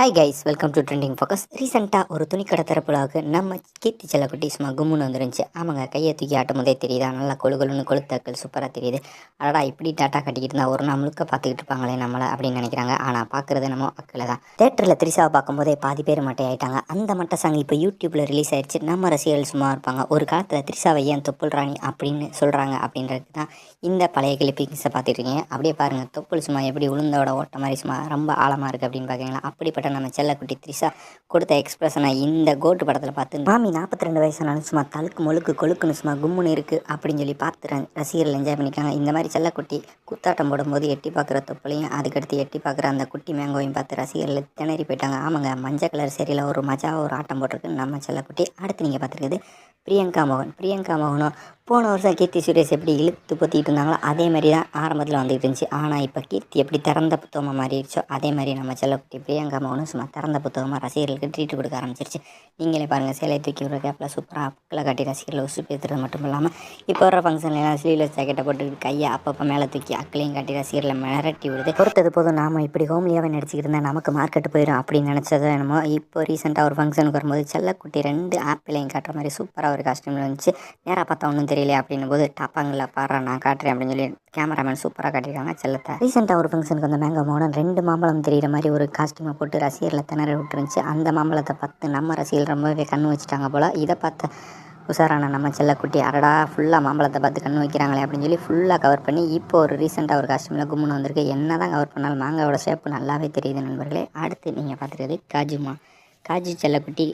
Hi guys welcome to trending focus ரீசெண்டாக ஒரு துணிக்கடை திறப்புலாவுக்கு நம்ம கீர்த்தி செல்லக்குட்டி சும்மா கும்முன்னு வந்துருந்துச்சு. ஆமாங்க கையை தூக்கி ஆட்டும் போதே தெரியுதா? நல்லா கொழு கொழுன்னு கொளுத்தாக்கள் சூப்பராக தெரியுது. அடடா இப்படி டாட்டா கட்டிக்கிட்டு இருந்தால் ஒரு நாள் முழுக்க பார்த்துக்கிட்டு இருப்பாங்களே நம்மளை அப்படின்னு நினைக்கிறாங்க. ஆனால் பார்க்குறது நம்ம அக்களை தான். தேட்டரில் திரிசாவை பார்க்கும்போதே பாதி பேர் மட்டை ஆயிட்டாங்க. அந்த மட்டை சாங் இப்போ யூடியூப்பில் ரிலீஸ் ஆயிடுச்சு நம்ம ரசிகர்கள் சும்மா இருப்பாங்க. ஒரு காலத்தில் திரிசாவை ஏன் தொப்புள் ராணி அப்படின்னு சொல்கிறாங்க அப்படின்றது தான் இந்த பழைய கிளிப்பிங்ஸை பார்த்துட்டு இருக்கீங்க. அப்படியே பாருங்கள் தொப்புள் சும்மா எப்படி உளுந்தோட ஓட்ட மாதிரி சும்மா ரொம்ப ஆழமாக இருக்குது அப்படின்னு பார்க்குறீங்களா அப்படிப்பட்ட நம்ம செல்லக்குட்டி த்ரிஷா. கொடுத்த எக்ஸ்பிரஷனை இந்த கோட்டு படத்தில் பார்த்து மாமி நாற்பத்தி ரெண்டு வயசானாலும் சும்மா தழுக்கு முழுக்கு கொழுக்குன்னு சும்மா கும்முன்னு இருக்குது அப்படின்னு சொல்லி பார்த்து ரசிகர்கள் என்ஜாய் பண்ணிக்காங்க இந்த மாதிரி செல்லக்குட்டி குத்தாட்டம் போடும்போது எட்டி பார்க்குற தொப்புளையும் அதுக்கடுத்து எட்டி பார்க்குற அந்த குட்டி மேங்கோவையும் பார்த்து ரசிகர்கள் திணறி போயிட்டாங்க. ஆமாங்க மஞ்சள் கலர் சரியில் ஒரு மஜா ஒரு ஆட்டம் போட்டிருக்கு. நம்ம செல்லக்குட்டி. அடுத்து நீங்கள் பார்த்துருக்குது பிரியங்கா மோகன். பிரியங்கா மோகனும் போன வருஷம் கீர்த்தி சுரேஷ் எப்படி இழுத்து பொத்திட்டு இருந்தாங்களோ அதே மாதிரி தான் ஆரம்பத்தில் வந்துகிட்டு இருந்துச்சு. ஆனால் இப்போ கீர்த்தி எப்படி திறந்த புத்தகமாக மாறிடுச்சோ அதே மாதிரி நம்ம செல்லக்குட்டி பிரியங்கா மோகனும் சும்மா திறந்த புத்தகமாக ரசிகர்களுக்கு ட்ரீட் கொடுக்க ஆரம்பிச்சிருச்சு. நீங்களே பாருங்கள் சேலை தூக்கி விடுற கேப்பில் சூப்பராக அப்பில் காட்டி ரசிகர்களை உசு பேசுறது மட்டும் இல்லாமல் இப்போ வர ஃபங்க்ஷன்லாம் ஸ்லீவ்லெஸ் ஜாக்கெட்டை போட்டுக்கிட்டு கையை அப்பப்போ மேலே தூக்கி அக்களையும் காட்டி ரசிகர்களை மிரட்டி விடுது. பொறுத்தது போதும் நாம் இப்படி ஹோம்லியாகவே நடிச்சுக்கிட்டு இருந்தால் நமக்கு மார்க்கெட்டு போயிடும் அப்படின்னு நினச்சதோ என்னமோ இப்போ ரீசெண்டாக ஒரு ஃபங்க்ஷனுக்கு வரும்போது செல்லக்குட்டி ரெண்டு ஆப்பிளையும் காட்டுற மாதிரி சூப்பராக ஒரு காஸ்டியூமில் இருந்துச்சு நேராக பார்த்தா ஒன்றும் தெரியல அப்படின்னும் போது டாப்பாங்கில் பாடுறேன் நான் காட்டுறேன் அப்படின்னு சொல்லி கேமராமேன் சூப்பராக காட்டியிருக்காங்க செல்லத்தை. ரீசெண்டாக ஒரு ஃபங்க்ஷனுக்கு வந்து மேங்கோ மோகன் ரெண்டு மாம்பழம் தெரியிற மாதிரி ஒரு காஸ்டியூமை போட்டு ரசிகர்களை திணற விட்டுருந்துச்சு. அந்த மாம்பழத்தை பார்த்து நம்ம ரசிகர்கள் ரொம்பவே கண்ணு வச்சுட்டாங்க போல். இதை பார்த்த உஷாரான நம்ம செல்லக்குட்டி அடடா ஃபுல்லாக மாம்பழத்தை பார்த்து கண்ணு வைக்கிறாங்களே அப்படின்னு சொல்லி ஃபுல்லாக கவர் பண்ணி இப்போ ஒரு ரீசெண்டாக ஒரு காஸ்டியூமில் கும்முன்னு வந்திருக்கு. என்ன தான் கவர் பண்ணாலும் மாங்காவோட ஷேப்பு நல்லாவே தெரியுது நண்பர்களே. அடுத்து நீங்கள் பார்த்துருக்கிறது காஜுமா காஜு செல்லக்குட்டி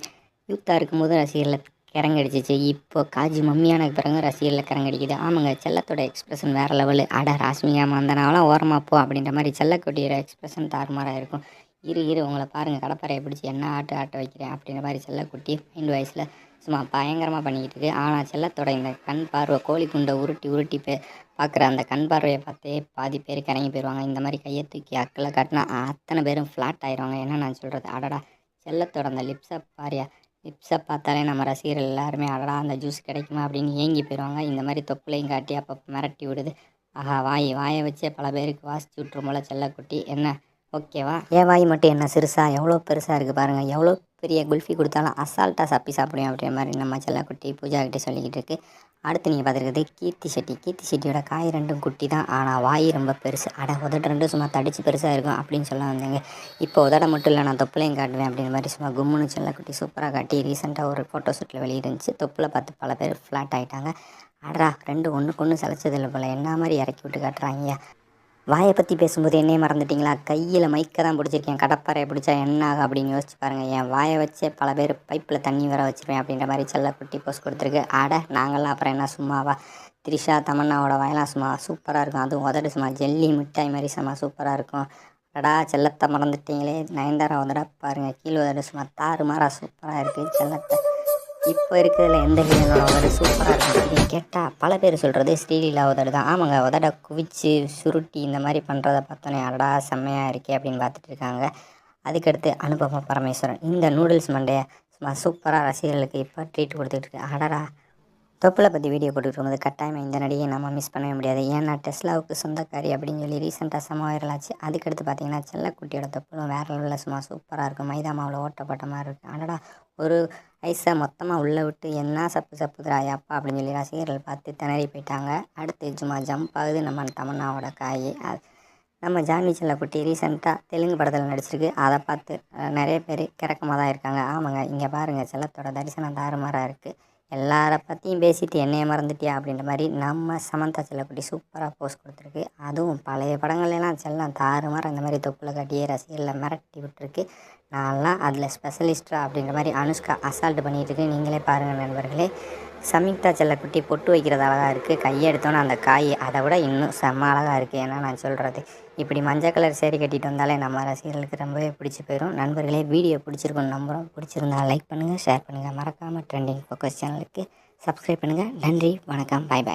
யூத்தாக இருக்கும்போது ரசிகர்களை கிறங்கடிச்சிச்சு இப்போ காஜி மம்மியான பிறகு ரசிகர்களில் கிறங்கடிக்குது ஆமாங்க செல்லத்தோட எக்ஸ்பிரஷன் வேறு லெவலு அட ராஸ்மிகா மந்தனாவெல்லாம் ஓரமாக போ அப்படின்ற மாதிரி செல்லக்குட்டியோட எக்ஸ்பிரஷன் தாறுமாறாக இருக்கும். இரு இரு உங்களை பாருங்கள் கடப்பாறையை பிடிச்சி என்ன ஆட்டு ஆட்ட வைக்கிறேன் அப்படின்ற மாதிரி செல்லக்குட்டி மைண்ட் வாய்ஸில் சும்மா பயங்கரமாக பண்ணிக்கிட்டு இருக்கு. ஆனால் செல்லத்தோட இந்த கண் பார்வை கோழி குண்டை உருட்டி உருட்டி பே பார்க்குற அந்த கண் பார்வையை பார்த்தே பாதி பேர் கரங்கி போயிடுவாங்க இந்த மாதிரி கையை தூக்கி அக்கில் காட்டினா அத்தனை பேரும் ஃப்ளாட் ஆயிடுவாங்க என்ன நான் சொல்கிறது அடடா செல்லத்தோட அந்த லிப்ஸை பாரியா. லிப்ஸை பார்த்தாலே நம்ம ரசிகர்கள் எல்லாருமே அடடா அந்த ஜூஸ் கிடைக்குமா? அப்படின்னு ஏங்கி போயிடுவாங்க இந்த மாதிரி தொப்புளையும் காட்டி அப்போ மிரட்டி விடுது. ஆஹா வாய் வாயை வச்சே பல பேருக்கு வாசிச்சு விட்டுரும் போல செல்லக்குட்டி என்ன? ஓகேவா? என் வாய் மட்டும் என்ன சிறுசா எவ்வளோ பெருசாக இருக்குது பாருங்கள் எவ்வளோ பெரிய குல்ஃபி கொடுத்தாலும் அசால்ட்டாக சப்பி சாப்பிடுவோம் அப்படின்ற மாதிரி நம்ம செல்லக்குட்டி பூஜா கிட்டே சொல்லிக்கிட்டு இருக்கு. அடுத்து நீங்கள் பார்த்துருக்குறது கீர்த்தி செட்டி கீர்த்தி செட்டியோட காய் ரெண்டும் குட்டி தான். ஆனால் வாய் ரொம்ப பெருசு. அட உதடு ரெண்டும் சும்மா தடிச்சு பெருசாக இருக்கும் அப்படின்னு சொல்ல வந்தேங்க. இப்போ உதட மட்டும் இல்லை நான் தொப்புளையும் காட்டுவேன் அப்படின்ற மாதிரி சும்மா கும்முன்னு செல்லக்குட்டி சூப்பராக காட்டி ரீசெண்டாக ஒரு ஃபோட்டோ ஷூட்டில் வெளியிருந்துச்சு தொப்புல பார்த்து பல பேர் ஃப்ளாட் ஆகிட்டாங்க அடரா ரெண்டு ஒன்றுக்கு ஒன்று சளைச்சதில்லை போல். என்ன மாதிரி இறக்கி விட்டு காட்டுறாங்க வாயை பற்றி பேசும்போது என்னையே மறந்துட்டிங்களா? கையில் மைக்கை தான் பிடிச்சிருக்கேன். கடப்பாறையை பிடிச்சா என்ன ஆகும் அப்படின்னு யோசிச்சு பாருங்கள் என் வாயை வச்சே பல பேர் பைப்பில் தண்ணி வர வச்சுருவேன் அப்படின்ற மாதிரி செல்லக்குட்டி போஸ்ட் கொடுத்துருக்கு. அட நாங்களாம் அப்புறம் என்ன சும்மாவா? த்ரிஷா தமன்னாவோட வாயெல்லாம் சும்மா சூப்பராக இருக்கும். அதுவும் உதடு சும்மா ஜெல்லி மிட்டாய் மாதிரி சும்மா சூப்பராக இருக்கும். அடா செல்லத்தை மறந்துட்டீங்களே. நயன்தாரா உதட பாருங்கள் கீழே உதடு சும்மா தாறு மாறா சூப்பராக இருக்குது செல்லத்தை இப்போ இருக்கிறதுல எந்த ஹீரோனோட உதடு சூப்பராக இருக்கும் அப்படின்னு கேட்டால் பல பேர் சொல்கிறது ஸ்ரீலீலா உதடு தான். ஆமாங்க உதட குவிச்சு சுருட்டி இந்த மாதிரி பண்ணுறத பார்த்தோன்னே அடடா செம்மையாக இருக்கே அப்படின்னு பார்த்துட்டு இருக்காங்க. அதுக்கடுத்து அனுபவம் பரமேஸ்வரன். இந்த நூடுல்ஸ் மண்டையை சும்மா சூப்பராக ரசிகர்களுக்கு இப்போ ட்ரீட் கொடுத்துட்டு இருக்கு. அடடா பர்பிளை பற்றி வீடியோ போட்டுக்கிட்டு இருக்கும்போது கட்டாயமாக இந்த நடிகையை நம்ம மிஸ் பண்ணவே முடியாது. ஏன்னா டெஸ்லாவுக்கு சொந்தக்காரி அப்படின்னு சொல்லி ரீசெண்டாக செம வைரல் ஆச்சு. அதுக்கடுத்து பார்த்தீங்கன்னா செல்லக்குட்டியோட தொப்புளும் வேற லெவலில் சும்மா சூப்பராக இருக்கும் மைதா மாவில் ஓட்டப்பட்ட மாதிரி இருக்குது அடடா ஒரு ஐஸை மொத்தமாக உள்ளே விட்டு என்ன சப்பு சப்புதுரா அப்பா அப்படின்னு சொல்லி ரசிகர்கள் பார்த்து திணறி போயிட்டாங்க. அடுத்து சும்மா ஜம்ப் ஆகுது நம்ம தமன்னாவோட காய். அது நம்ம ஜான்வி செல்லக்குட்டி ரீசெண்டாக தெலுங்கு படத்தில் நடிச்சிருக்கு. அதை பார்த்து நிறைய பேர் கிறக்கமாக தான் இருக்காங்க. ஆமாங்க இங்கே பாருங்கள் செல்லத்தோட தரிசனம் தாறுமாறாக இருக்குது எல்லாரை பற்றியும் பேசிட்டு என்னைய மறந்துட்டியா அப்படின்ற மாதிரி நம்ம சமந்தா செல்லக்குட்டி சூப்பராக போஸ்ட் கொடுத்துருக்கு. அதுவும் பழைய படங்கள்லாம் செல்லம் தாறுமாறு அந்த மாதிரி தொப்பில் காட்டியே ரசிகர்களில் மிரட்டி விட்டுருக்கு. நான்லாம் அதில் ஸ்பெஷலிஸ்டா அப்படின்ற மாதிரி அனுஷ்கா அசால்ட் பண்ணிகிட்ருக்கு நீங்களே பாருங்கள் நண்பர்களே. சம்யுக்தா செல்லக்குட்டி பொட்டு வைக்கிறது அழகாக இருக்குது கையை எடுத்தோன்னே அந்த காய் அதை விட இன்னும் செம்ம அழகாக இருக்குது ஏன்னா நான் சொல்கிறது இப்படி மஞ்சள் கலர் சேரீ கட்டிட்டு வந்தாலே நம்ம ரசிகர்களுக்கு ரொம்பவே பிடிச்சி போயிடும் நண்பர்களே வீடியோ பிடிச்சிருக்குன்னு நம்புகிறோம் பிடிச்சிருந்தா லைக் பண்ணுங்கள் ஷேர் பண்ணுங்கள் மறக்காமல் ட்ரெண்டிங் ஃபோக்கஸ் சேனலுக்கு சப்ஸ்கிரைப் பண்ணுங்கள் நன்றி வணக்கம் பாய் பாய்